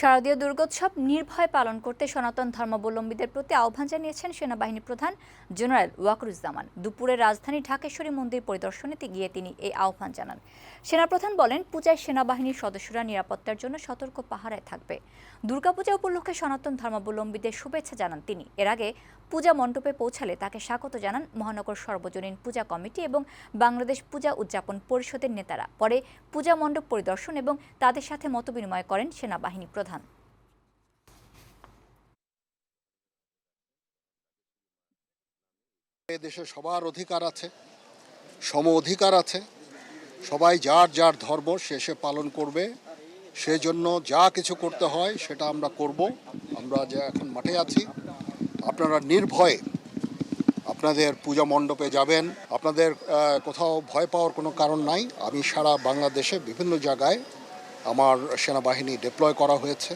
শারদীয় দুর্গোৎসব নির্ভয় পালন করতে সনাতন ধর্মাবলম্বীদের প্রতি আহ্বান জানিয়েছেন সেনাবাহিনী প্রধান জেনারেল ওয়াকরুজ্জামান। দুপুরে রাজধানী ঢাকেশ্বরী মন্দির পরিদর্শনীতে গিয়ে তিনি এই আহ্বান জানান। সেনাপ্রধান বলেন, পূজায় সেনাবাহিনীর সদস্যরা নিরাপত্তার জন্য সতর্ক পাহারায় থাকবে। দুর্গাপূজা উপলক্ষে সনাতন ধর্মাবলম্বীদের শুভেচ্ছা জানান তিনি। এর আগে পূজা মণ্ডপে পৌঁছালে তাকে স্বাগত জানান মহানগর সর্বজনীন পূজা কমিটি এবং বাংলাদেশ পূজা উদযাপন পরিষদের নেতারা। পরে পূজা মণ্ডপ পরিদর্শন এবং তাদের সাথে মতবিনিময় করেন সেনাবাহিনী প্রধান। এ দেশে সবার অধিকার আছে, সম অধিকার আছে, সবাই যার যার ধর্ম সে সে পালন করবে, সেজন্য যা কিছু করতে হয় সেটা আমরা করব। আমরা যে এখন মাঠে আছি, আপনারা নির্ভয়ে আপনাদের পূজা মণ্ডপে যাবেন। আপনাদের কোথাও ভয় পাওয়ার কোনো কারণ নাই। আমি সারা বাংলাদেশে বিভিন্ন জায়গায় আমার সেনাবাহিনী ডিপ্লয় করা হয়েছে।